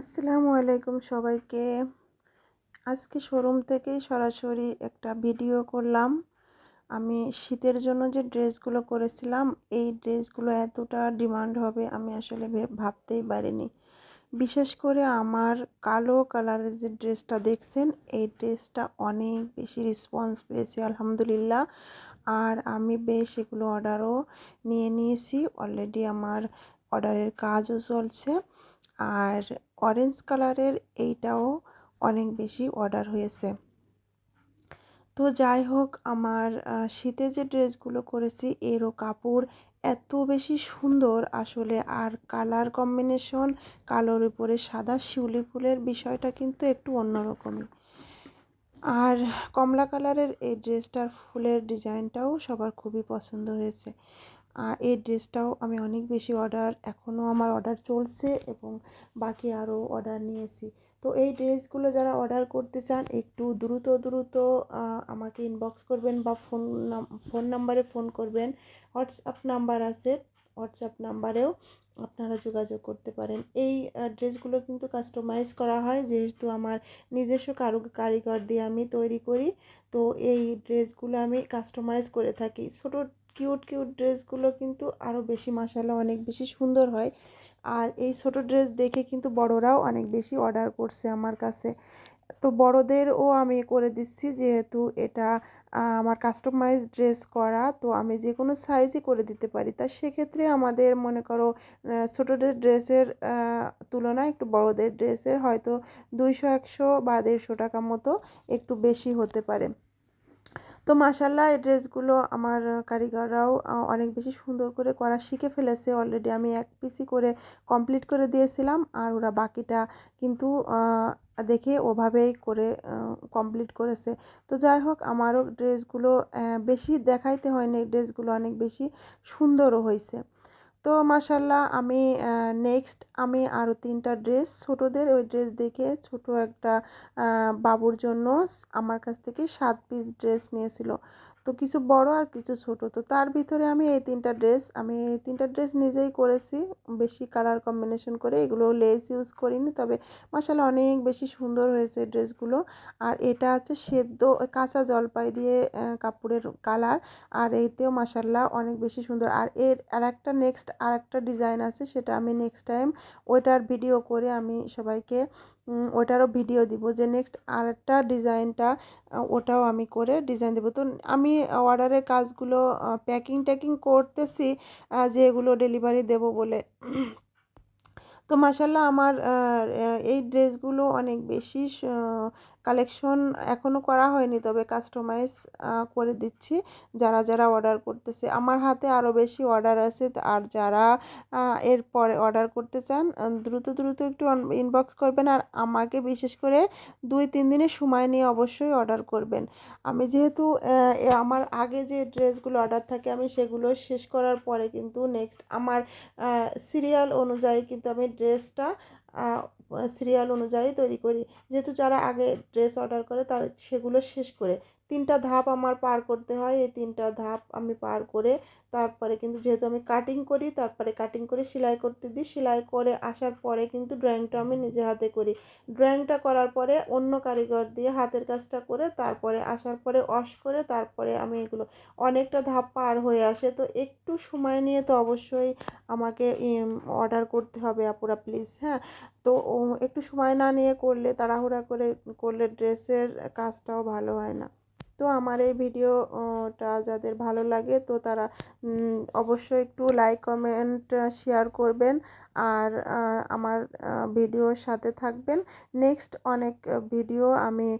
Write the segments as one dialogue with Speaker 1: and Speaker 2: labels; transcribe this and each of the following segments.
Speaker 1: আসসালামু আলাইকুম সবাইকে। আজকে শোরুম থেকেই সরাসরি একটা ভিডিও করলাম। আমি শীতের জন্য যে ড্রেসগুলো করেছিলাম, এই ড্রেসগুলো এতটা ডিমান্ড হবে আমি আসলে ভাবতেই পারিনি। বিশেষ করে আমার কালো কালারের যে ড্রেসটা দেখছেন, এই ড্রেসটা অনেক বেশি রেসপন্স পেয়েছে, আলহামদুলিল্লাহ। আর আমি বেশ এগুলো অর্ডারও নিয়ে নিয়েছি অলরেডি আমার অর্ডারের কাজও চলছে। আর অরেঞ্জ কালারের এইটাও অনেক বেশি অর্ডার হয়েছে। তো যাই হোক, আমার শীতে যে ড্রেসগুলো করেছি, এরও কাপড় এত বেশি সুন্দর। আসলে আর কালার কম্বিনেশন কালোর উপরে সাদা, শিউলি ফুলের বিষয়টা কিন্তু একটু অন্যরকমই। আর কমলা কালারের এই ড্রেসটার ফুলের ডিজাইনটাও সবার খুবই পছন্দ হয়েছে। এই ড্রেসটাও আমি অনেক বেশি অর্ডার এখনও আমার অর্ডার চলছে এবং বাকি আরও অর্ডার নিয়েছি। তো এই ড্রেসগুলো যারা অর্ডার করতে চান, একটু দ্রুত দ্রুত আমাকে ইনবক্স করবেন বা ফোন ফোন নাম্বারে ফোন করবেন। হোয়াটসঅ্যাপ নাম্বার আছে হোয়াটসঅ্যাপ নাম্বারেও আপনারা যোগাযোগ করতে পারেন। এই ড্রেসগুলো কিন্তু কাস্টমাইজ করা হয়, যেহেতু আমার নিজস্ব কারু কারিগর দিয়ে আমি তৈরি করি। তো এই ড্রেসগুলো আমি কাস্টমাইজ করে থাকি। ছোটো কিউট কিউট ড্রেসগুলো কিন্তু আরও বেশি মাসালা অনেক বেশি সুন্দর হয়। আর এই ছোটো ড্রেস দেখে কিন্তু বড়রাও অনেক বেশি অর্ডার করছে আমার কাছে। তো বড়দেরও আমি করে দিচ্ছি যেহেতু এটা আমার কাস্টমাইজ ড্রেস করা, তো আমি যে কোনো সাইজই করে দিতে পারি। তা সেক্ষেত্রে আমাদের মনে করো ছোটোদের ড্রেসের তুলনায় একটু বড়দের ড্রেসের হয়তো দুইশো, একশো বা দেড়শো টাকা মতো একটু বেশি হতে পারে। তো মাসাল্লাহ এই ড্রেসগুলো আমার কারিগররাও অনেক বেশি সুন্দর করে করা শিখে ফেলেছে। অলরেডি আমি এক পিসি করে কমপ্লিট করে দিয়েছিলাম আর ওরা বাকিটা কিন্তু দেখে ওভাবেই করে কমপ্লিট করেছে। তো যাই হোক, আমারও ড্রেসগুলো বেশি দেখাইতে হয়নি। ড্রেসগুলো অনেক বেশি সুন্দরও হয়েছে তো মাসাল্লাহ আমি নেক্সট আমি আরও তিনটা ড্রেস ছোটোদের, ওই ড্রেস দেখে ছোট একটা বাবুর জন্য আমার কাছ থেকে সাত পিস ড্রেস নিয়েছিল। তো কিছু বড় আর কিছু ছোট। তো তার ভিতরে আমি এই তিনটা ড্রেস আমি এই তিনটা ড্রেস নিজেই করেছি। বেশি কালার কম্বিনেশন করে এগুলো লেস ইউজ করিনি। তবে মশালা অনেক বেশি সুন্দর হয়েছে ড্রেসগুলো আর এটা আছে সেদ্ধ, কাঁচা জলপাই দিয়ে কাপড়ের কালার আর এইতেও মাসাল্লাহ অনেক বেশি সুন্দর। আর এর আর একটা নেক্সট আর একটা ডিজাইন আছে, সেটা আমি নেক্সট টাইম ওইটার ভিডিও করে আমি সবাইকে ওটারও ভিডিও দিব যে নেক্সট আরেকটা ডিজাইনটা ওটাও আমি করে ডিজাইন দেবো। তো আমি অর্ডারের কাজগুলো প্যাকিং ট্যাকিং করতেছি যে এগুলো ডেলিভারি দেব বলে। তো মাসাল্লাহ আমার এই ড্রেসগুলো অনেক বেশি কালেকশন এখনও করা হয়নি, তবে কাস্টমাইজ করে দিচ্ছি। যারা যারা অর্ডার করতেছে, আমার হাতে আরও বেশি অর্ডার আছে। আর যারা এর পরে অর্ডার করতে চান দ্রুত দ্রুত একটু ইনবক্স করবেন। আর আমাকে বিশেষ করে দুই, তিন দিনের সময় নিয়ে অবশ্যই অর্ডার করবেন। আমি যেহেতু আমার আগে যে ড্রেসগুলো অর্ডার থাকে, আমি সেগুলো শেষ করার পরে কিন্তু নেক্সট আমার সিরিয়াল অনুযায়ী কিন্তু আমি ড্রেসটা সিরিয়াল অনুযায়ী তৈরি করি। যেহেতু যারা আগে ড্রেস অর্ডার করে তা সেগুলো শেষ করে তিনটা ধাপ আমার পার করতে হয়। এই তিনটা ধাপ আমি পার করে তারপরে কিন্তু যেহেতু আমি কাটিং করি, তারপরে কাটিং করে সেলাই করতে দিই। সেলাই করে আসার পরে কিন্তু ড্রয়িংটা আমি নিজে হাতে করি। ড্রয়িংটা করার পরে অন্য কারিগর দিয়ে হাতের কাজটা করে তারপরে আসার পরে ওয়াশ করে তারপরে আমি এগুলো অনেকটা ধাপ পার হয়ে আসে। তো একটু সময় নিয়ে তো অবশ্যই আমাকে অর্ডার করতে হবে আপুরা প্লিজ হ্যাঁ? তো একটু সময় না নিয়ে করলে, তাড়াহুড়া করে, করলে ড্রেসের কাজটাও ভালো হয় না। তো আমার এই ভিডিওটা যাদের ভালো লাগে তো তারা অবশ্যই একটু লাইক কমেন্ট শেয়ার করবেন। আর আমার ভিডিওর সাথে থাকবেন। নেক্সট অনেক ভিডিও আমি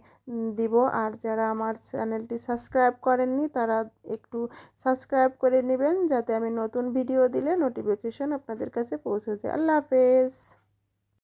Speaker 1: দিব। আর যারা আমার চ্যানেলটি সাবস্ক্রাইব করেননি তারা একটু সাবস্ক্রাইব করে নেবেন। যাতে আমি নতুন ভিডিও দিলে নোটিফিকেশন আপনাদের কাছে পৌঁছে যায়। আল্লাহ হাফেজ।